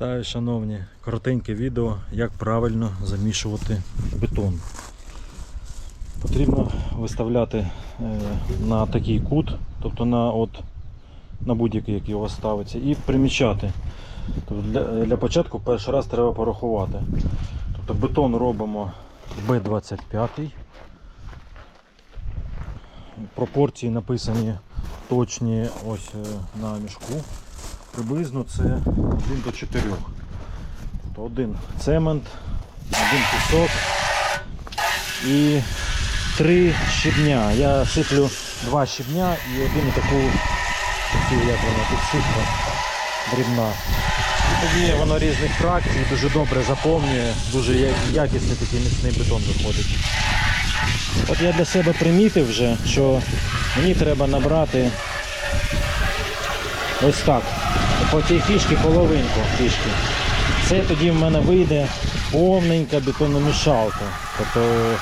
Вітаю, шановні! Коротеньке відео, як правильно замішувати бетон. Потрібно виставляти е, на такий кут, тобто на, на будь-який, який у вас ставиться, і примічати. Тобто для, для початку перший раз треба порахувати. Тобто бетон робимо B25. Пропорції написані точні ось е, на мішку. Приблизно це 1 до 4. Тобто один цемент, один пісок і три щебня. Я сиплю два щебня і один таку, таку як вона, підсипка дрібна. Тоді воно різних фракцій, дуже добре заповнює, дуже якісний такий міцний бетон виходить. От я для себе примітив вже, що мені треба набрати ось так. По цій фішки половинку фішки. Це тоді в мене вийде повненька бетономішалка. Тобто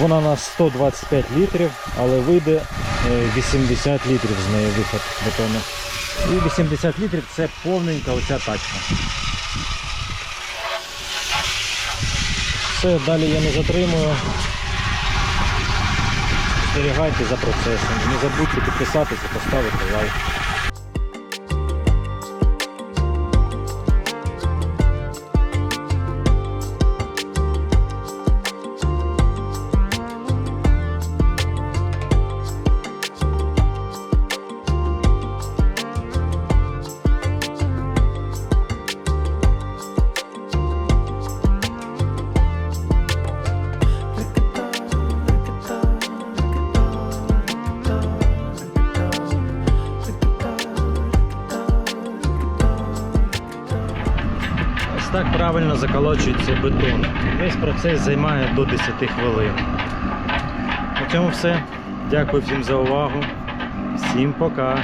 вона на 125 літрів, але вийде е, 80 літрів з неї виход бетону. І 80 літрів це повненька оця тачка. Все, далі я не затримую. Спостерігайте за процесом. Не забудьте підписатися, поставити лайк. Так правильно заколочується бетон. Весь процес займає до 10 хвилин. На цьому все. Дякую всім за увагу. Всім пока.